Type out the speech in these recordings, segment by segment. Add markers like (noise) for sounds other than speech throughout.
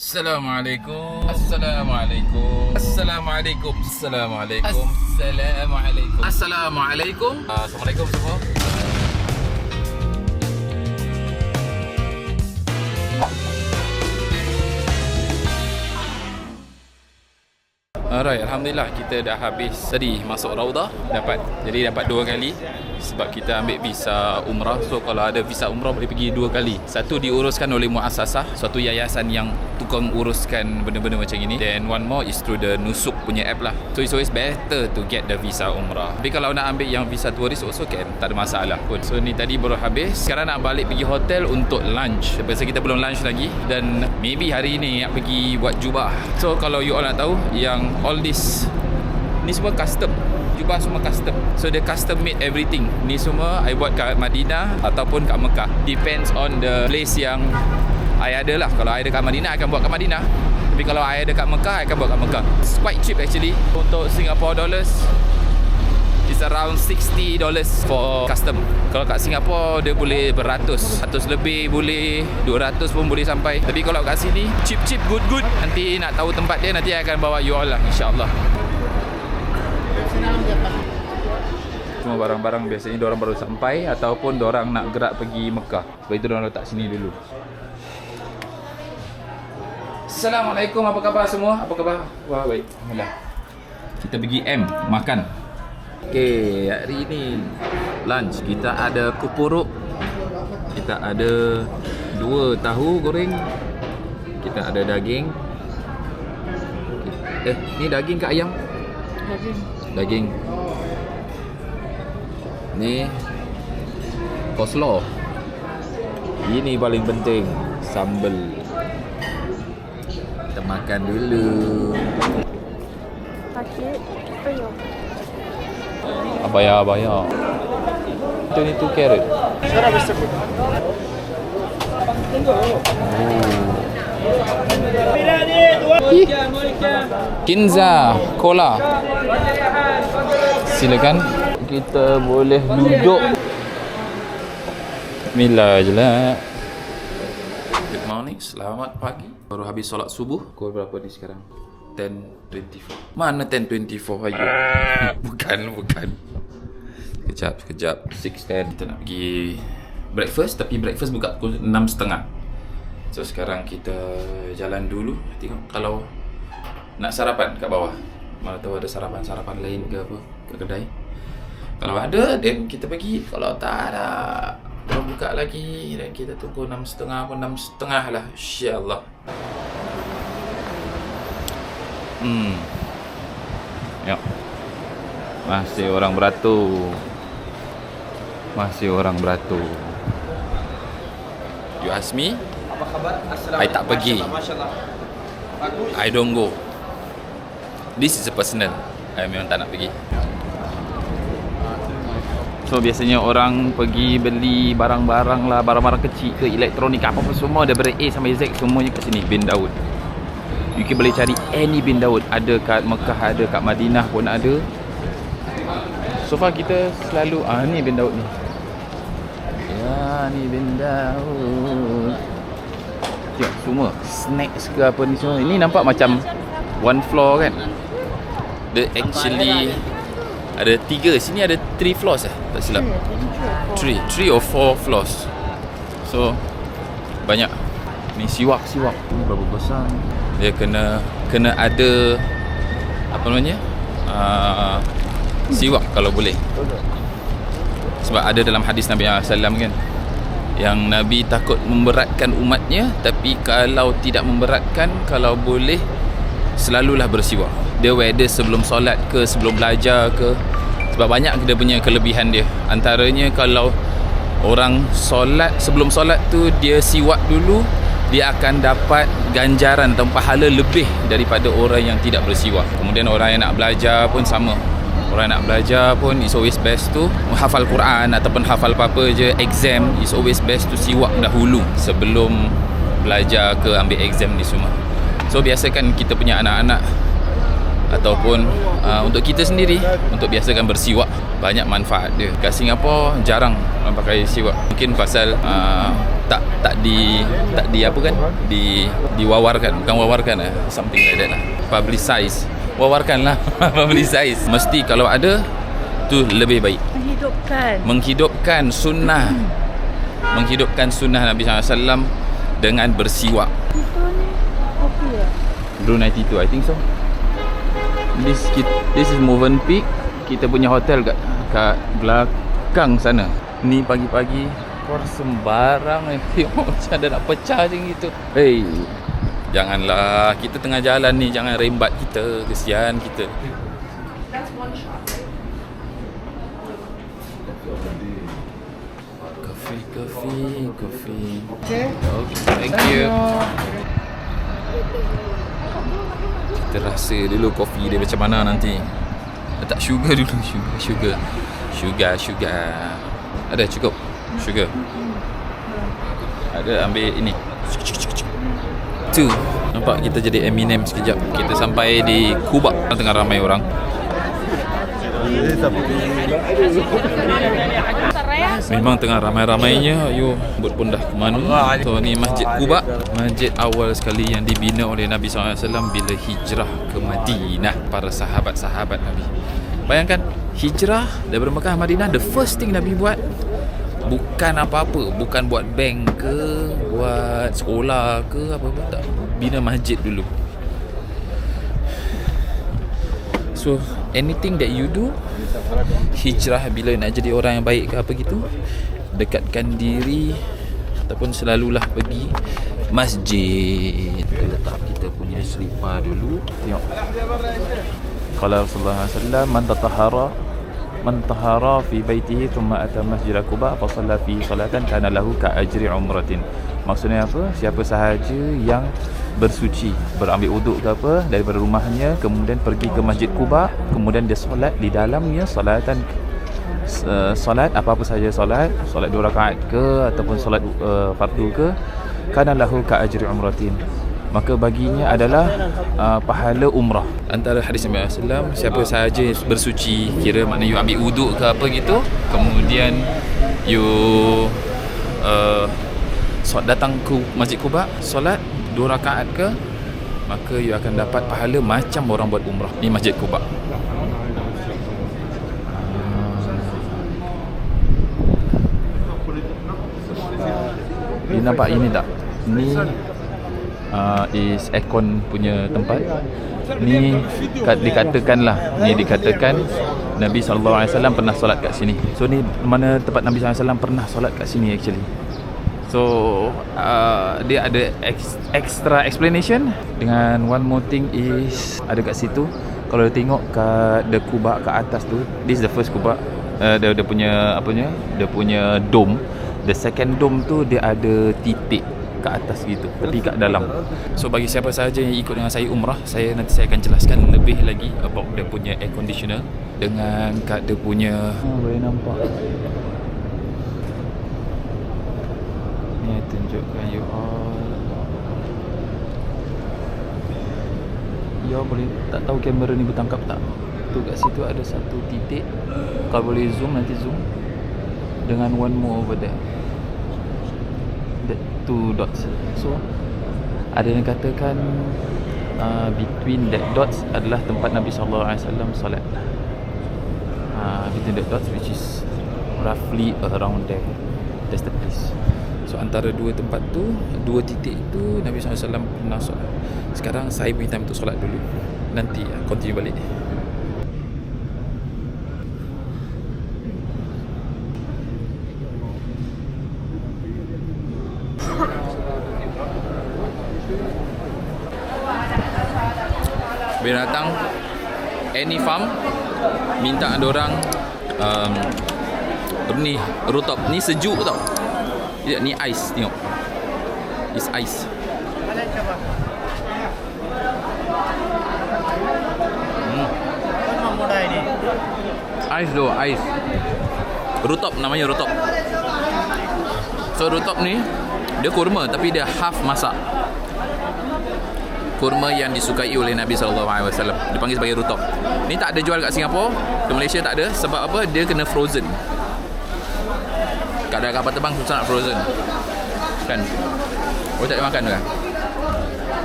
Assalamualaikum. Assalamualaikum. Assalamualaikum. Assalamualaikum. Assalamualaikum. Assalamualaikum. Assalamualaikum semua. Alright, Alhamdulillah kita dah habis tadi masuk Raudah dapat jadi dapat dua kali sebab kita ambil visa umrah so kalau ada visa umrah boleh pergi dua kali satu diuruskan oleh muasasah suatu yayasan yang tukang uruskan benda-benda macam ini. Then one more is through the Nusuk punya app lah. So it's always better to get the visa umrah. Tapi kalau nak ambil yang visa turis also can. Tak ada masalah pun. So ni tadi baru habis. Sekarang nak balik pergi hotel untuk lunch. Sebab kita belum lunch lagi. Dan maybe hari ni nak pergi buat jubah. So kalau you all nak tahu yang all this ni semua custom. Jubah semua custom. So dia custom made everything. Ni semua I buat kat Madinah ataupun kat Mekah. Depends on the place yang I ada lah kalau I ada kat Madinah I akan buat kat Madinah tapi kalau I ada kat Mekah I akan buat kat Mekah it's quite cheap actually untuk Singapore dollars It's around 60 dollars for custom. Kalau kat Singapore dia boleh beratus, ratus lebih boleh, 200 pun boleh sampai. Tapi kalau kat sini cheap cheap good good. Nanti nak tahu tempat dia nanti I akan bawa you all lah insya-Allah. Semua barang-barang biasanya diorang baru sampai ataupun diorang nak gerak pergi Mekah. Sebab itu diorang letak sini dulu. Assalamualaikum, apa khabar semua? Apa khabar? Wah, baik. Alhamdulillah. Kita pergi M makan. Okey, hari ini lunch kita ada kupuruk. Kita ada dua tahu goreng. Kita ada daging. Eh, ni daging ke ayam? Daging. Daging. Ni coleslaw. Ini paling penting, sambal. Makan dulu. Abaya, abaya. Itu ni tu carrot. Sekarang bisa pun. Kinza Cola. Silakan. Kita boleh duduk. Bismillah je lah Good morning, selamat pagi Baru habis solat subuh. Pukul berapa ni sekarang? 10.24 Mana 10.24 ayu? (laughs) bukan, bukan. Sekejap, sekejap. 6.10 Kita nak pergi breakfast Tapi breakfast buka pukul 6.30 So sekarang kita jalan dulu. Tengok kalau nak sarapan kat bawah. Mana tahu ada sarapan-sarapan lain ke apa Kat kedai. Kalau ada then kita pergi. Kalau tak ada Belum buka lagi Dan kita tunggu 6.30 pun 6.30 lah InsyaAllah Hmm Ya Masih orang beratur Masih orang beratur You ask me Apa khabar? I tak pergi. I don't go. This is a personal. I memang tak nak pergi. So biasanya orang pergi beli barang-barang lah, barang-barang kecil ke elektronik apa-apa semua daripada A sampai Z semuanya kat sini bin Daud. You can boleh cari any bin Daud. Ada kat Mekah, ada kat Madinah pun ada. So far kita selalu ah ni bin Daud ni. Ya ni bin Daud. Tengok semua snacks ke apa ni semua. Ini nampak macam one floor kan. Dia actually ada tiga. Sini ada three floors eh. Tak silap. Three. Three or four floors. So banyak. Ni siwak siwak. Ni berapa besar? Dia kena kena ada apa namanya? Uh, siwak kalau boleh. Sebab ada dalam hadis Nabi SAW kan yang Nabi takut memberatkan umatnya tapi kalau tidak memberatkan kalau boleh selalulah bersiwak dia whether sebelum solat ke sebelum belajar ke sebab banyak dia punya kelebihan dia. Antaranya kalau orang solat sebelum solat tu dia siwak dulu dia akan dapat ganjaran atau pahala lebih daripada orang yang tidak bersiwak. Kemudian orang yang nak belajar pun sama. Orang nak belajar pun It's always best to Hafal Quran Ataupun hafal apa-apa je Exam It's always best to siwak dahulu Sebelum Belajar ke ambil exam ni semua So biasakan kita punya anak-anak Ataupun uh, Untuk kita sendiri Untuk biasakan bersiwak Banyak manfaat dia. Kat Singapura Jarang orang pakai siwak. Mungkin pasal uh, tak tak di tak di apa kan? Di diwawarkan. Bukan wawarkan lah something like that lah. Publicize wawarkan lah (laughs) publicize mesti kalau ada tu lebih baik. Menghidupkan. menghidupkan sunnah. (clears throat) Menghidupkan sunnah Nabi SAW dengan bersiwak. Itu ni kopi ya? Blue 92 I think so This this is Moven Peak. Kita punya hotel kat kat belakang sana. Ni pagi-pagi Kor sembarang eh. (laughs) Tengok macam ada nak pecah macam gitu. Hey Janganlah. Kita tengah jalan ni Jangan rembat kita. Kesian kita. Kopi, kopi, kopi Okay. Okay, thank you Kita rasa dulu kopi dia macam mana nanti. Letak sugar (laughs) dulu Sugar Sugar. Sugar Sugar. Ada cukup? Sugar? Ada ambil ini. Tu Nampak kita jadi Eminem sekejap. Kita sampai di Kubak. Tengah ramai orang Memang tengah ramai-ramainya Ayo Buat pun dah ke mana? So ni Masjid Kubak Masjid awal sekali yang dibina oleh Nabi SAW Bila hijrah ke Madinah. Para sahabat-sahabat Nabi. Bayangkan Hijrah daripada Mekah ke Madinah The first thing Nabi buat Bukan apa-apa. Bukan buat bank ke Buat sekolah ke Apa-apa tak. Bina masjid dulu So anything that you do Hijrah bila nak jadi orang yang baik ke apa gitu Dekatkan diri Ataupun selalulah pergi Masjid. Kita letak kita punya selipar dulu. Tengok. Qala Rasulullah SAW Man tatahara Man tahara fi baitihi Thumma ata masjid Quba Fasalla fi salatan Kana lahu ka ajri umratin Maksudnya apa? Siapa sahaja yang bersuci Berambil uduk ke apa Daripada rumahnya Kemudian pergi ke masjid Quba Kemudian dia solat di dalamnya Salatan uh, Solat apa-apa sahaja solat Solat dua rakaat ke Ataupun solat uh, fardu ke Kana lahu ka ajri umratin Maka baginya adalah uh, pahala umrah Antara hadis Nabi SAW Siapa sahaja bersuci Kira makna you ambil uduk ke apa gitu Kemudian You uh, so, Datang ke Masjid Kuba Solat dua rakaat ke Maka you akan dapat pahala Macam orang buat umrah Ni Masjid Kuba Ni nampak ini tak? Ni uh, is aircon punya tempat. Ni kat, dikatakan lah, ni dikatakan Nabi SAW pernah solat kat sini. So ni mana tempat Nabi SAW pernah solat kat sini actually. So uh, dia ada ex, extra explanation. Dengan one more thing is ada kat situ. Kalau dia tengok kat the kubak kat atas tu this is the first kubak uh, dia, dia punya apa punya dia punya dome. The second dome tu dia ada titik kat atas gitu. Tapi kat dalam. So bagi siapa sahaja yang ikut dengan saya umrah saya nanti saya akan jelaskan lebih lagi about dia punya air conditioner dengan kat dia punya ha, boleh nampak ni I tunjukkan you all. You all boleh tak tahu kamera ni bertangkap tak? Tu kat situ ada satu titik. Kalau boleh zoom nanti zoom. Dengan one more over there. That two dots. So ada yang katakan uh, between that dots adalah tempat Nabi SAW solat. Uh, between that dots which is roughly around there. That's the place antara dua tempat tu dua titik tu Nabi SAW pernah solat. Sekarang saya punya time untuk solat dulu. Nanti uh, continue balik. Bila datang Any farm Minta ada orang um, ni Rooftop. Ni sejuk tau Tidak ni ice Tengok. It's ice. Hmm. Ice tu Ice. Rooftop namanya rooftop. So rooftop ni Dia kurma Tapi dia half masak. Kurma yang disukai oleh Nabi SAW Dipanggil sebagai rutop Ni tak ada jual kat Singapura Ke Malaysia tak ada. Sebab apa? Dia kena frozen Kat dalam kapal terbang susah nak frozen makan. Oh tak boleh makan tu kan?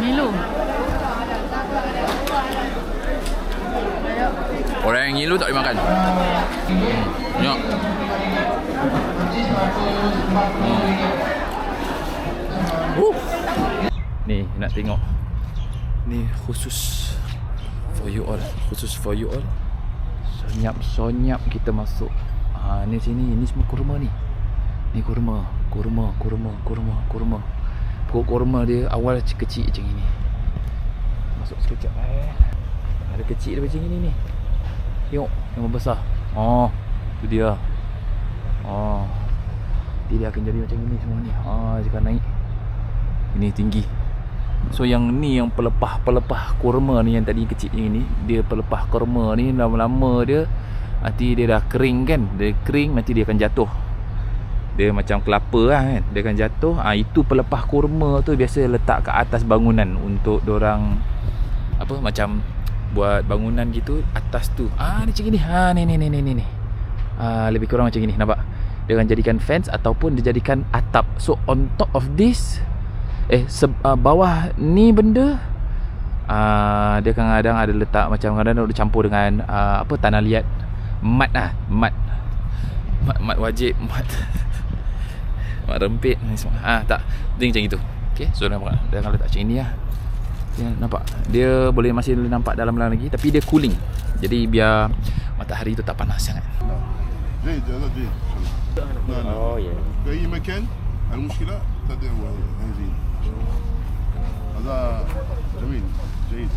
Milo. Orang yang ngilu tak boleh makan. Hmm. Nyok. Hmm. Uh. Ni nak tengok. Ni khusus for you all. Khusus for you all. Sonyap-sonyap kita masuk. Ha ni sini ni semua kurma ni. Ni kurma, kurma, kurma, kurma, kurma. Pokok kurma dia awal kecil macam ni. Masuk sekejap eh. Ada kecil macam ni ni. Tengok yang besar. Oh, tu dia. Oh. Dia akan jadi macam ni semua ni. Ha, jika naik. Ini tinggi. So yang ni yang pelepah-pelepah kurma ni yang tadi kecil yang ni, dia pelepah kurma ni lama-lama dia nanti dia dah kering kan. Dia kering nanti dia akan jatuh. Dia macam kelapa lah kan. Dia akan jatuh. Ha, itu pelepah kurma tu biasa letak kat atas bangunan untuk orang apa macam buat bangunan gitu atas tu. Ah ni macam ni. Ha ni ni ni ni ni. Ah lebih kurang macam ni nampak. Dia akan jadikan fence ataupun dia jadikan atap. So on top of this eh se- uh, bawah ni benda uh, dia kadang-kadang ada letak macam kadang-kadang dia campur dengan uh, apa tanah liat mat lah mat mat, mat wajib mat (laughs) mat rempit ni semua ah tak dia macam itu okey so nampak dia akan letak macam ni lah dia nampak dia boleh masih boleh nampak dalam-dalam lagi tapi dia cooling jadi biar matahari tu tak panas sangat جيد هذا جيد لا لا oh yeah في اي مكان المشكله تدعو هذا زين هذا جميل جيد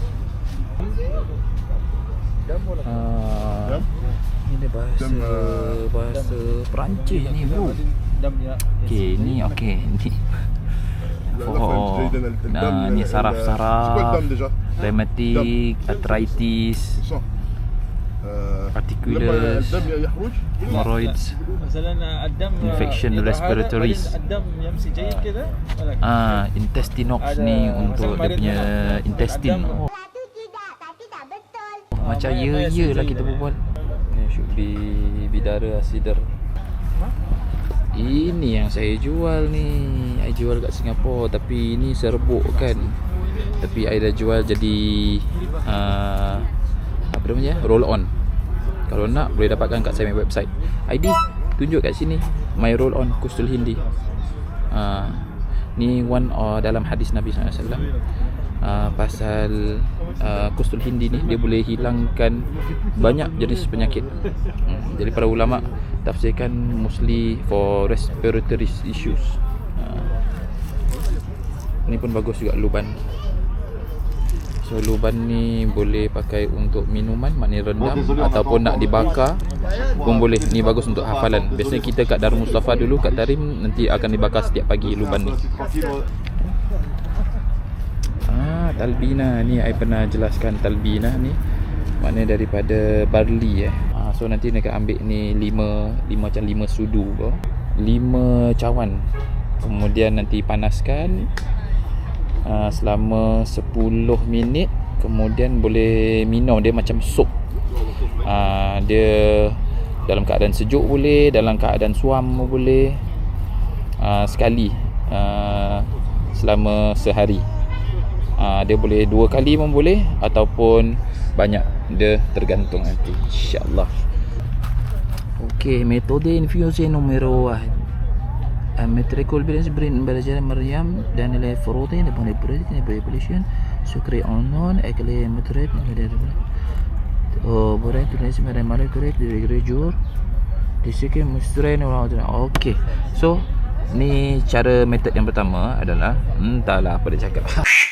Ah, دم Ini bahasa uh, bahasa Perancis ni bro. Okey ni okey ni. Oh, nah, ni saraf-saraf, rheumatic, arthritis, particular hemorrhoids infection respiratory ah intestinox ni untuk dia punya intestine. Oh. macam ye ye lah kita berbual. Should be bidara asider. Ini yang saya jual ni. Saya jual kat Singapura tapi ini serbuk kan. Tapi saya dah jual jadi uh, apa namanya? Roll on. Kalau nak boleh dapatkan kat saya website. ID tunjuk kat sini. My roll on Kustul Hindi. Uh, ni one uh, dalam hadis Nabi SAW uh, pasal uh, kustul hindi ni dia boleh hilangkan banyak jenis penyakit hmm, jadi para ulama tafsirkan mostly for respiratory issues uh, ni pun bagus juga luban So luban ni boleh pakai untuk minuman maknanya rendam ataupun nak dibakar pun boleh. Ni bagus untuk hafalan. Biasanya kita kat Darul Mustafa dulu kat Tarim nanti akan dibakar setiap pagi luban ni. Talbina ni I pernah jelaskan talbina ni makna daripada barley eh. Ah, so nanti nak ambil ni 5 5 macam 5 sudu bro. 5 cawan. Kemudian nanti panaskan uh, selama 10 minit kemudian boleh minum dia macam sup. Uh, dia dalam keadaan sejuk boleh, dalam keadaan suam boleh. Uh, sekali uh, selama sehari. Uh, dia boleh dua kali pun boleh ataupun banyak. Dia tergantung nanti insya-Allah. Okey, metode infusi numero 1. Metricol balance brain belajar Maryam dan nilai protein dan nilai protein dan population sukri unknown ekle metret nilai oh boleh tulis mereka mana korek dari grejur disiki mustre ni orang tu okey so ni cara metod yang pertama adalah entahlah apa dia cakap (laughs)